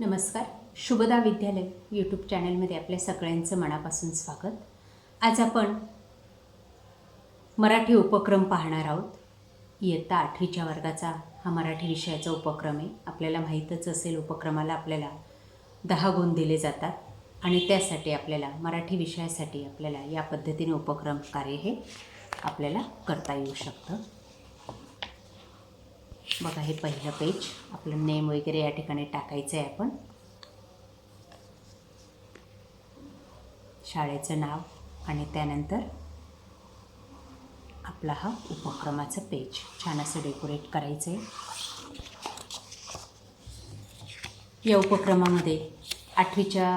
नमस्कार. शुभदा विद्यालय यूट्यूब चॅनलमध्ये आपल्या सगळ्यांचं मनापासून स्वागत. आज आपण मराठी उपक्रम पाहणार आहोत. इयत्ता आठवीच्या वर्गाचा हा मराठी विषयाचा उपक्रम आहे. आपल्याला माहीतच असेल उपक्रमाला आपल्याला दहा गुण दिले जातात आणि त्यासाठी आपल्याला मराठी विषयासाठी आपल्याला या पद्धतीने उपक्रम कार्य हे आपल्याला करता येऊ शकतं. बघा हे पहिलं पेज आपलं नेम वगैरे या ठिकाणी टाकायचं आहे आपण. शाळेचं नाव आणि त्यानंतर आपला हा उपक्रमाचं पेज छान असं डेकोरेट करायचं आहे या उपक्रमामध्ये आठवीच्या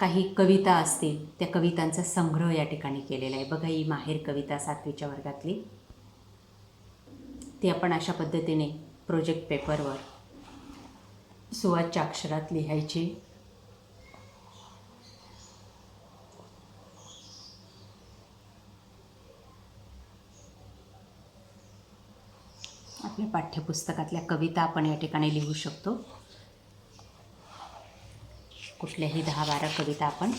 काही कविता असतील त्या कवितांचा संग्रह या ठिकाणी केलेला आहे. बघा ही माहेर कविता सातवीच्या वर्गातली. ती आपण अशा पद्धतीने प्रोजेक्ट पेपरवर सुवाच्या अक्षरात लिहायची. आपल्या पाठ्यपुस्तकातल्या कविता आपण या ठिकाणी लिहू शकतो. कुठल्याही दहा बारा कविता आपण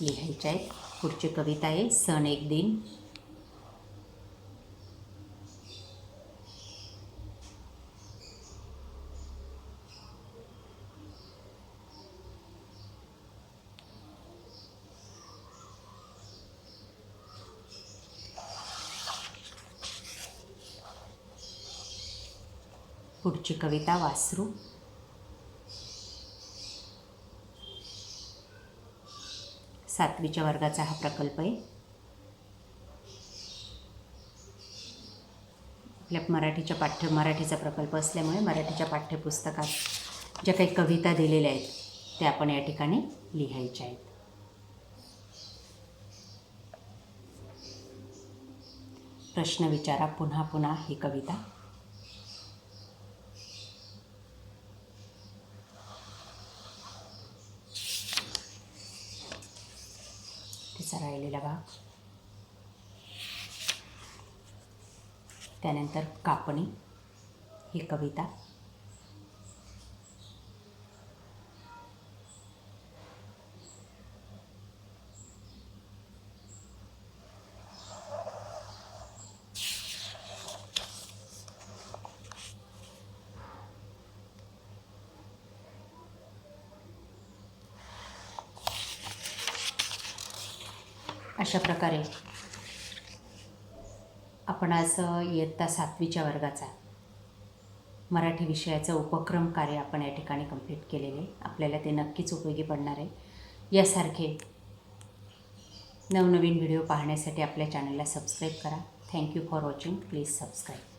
लिहायच्या आहेत. पुढची कविता आहे सण एक दिन. पुढची कविता वासरू. सातवीच्या वर्गाचा हा प्रकल्प आहे. आपल्या मराठीच्या पाठ्य मराठीचा प्रकल्प असल्यामुळे मराठीच्या पाठ्यपुस्तकात ज्या काही कविता दिलेल्या आहेत त्या आपण या ठिकाणी लिहायच्या आहेत. प्रश्न विचारा पुन्हा पुन्हा ही कविता. तिचा राहिलेला भाग त्यानंतर कापणी ही कविता. अशा प्रकारे. आपण आज इयत्ता सातवीच्या वर्गाचा मराठी विषयाचं उपक्रम कार्य आपण या ठिकाणी कंप्लीट केलेले. आहे. आपल्याला ते नक्कीच उपयोगी पडणार आहे. यासारखे नवनवीन व्हिडिओ पाहण्यासाठी आपल्या चॅनलला सबस्क्राईब करा. Thank you for watching please subscribe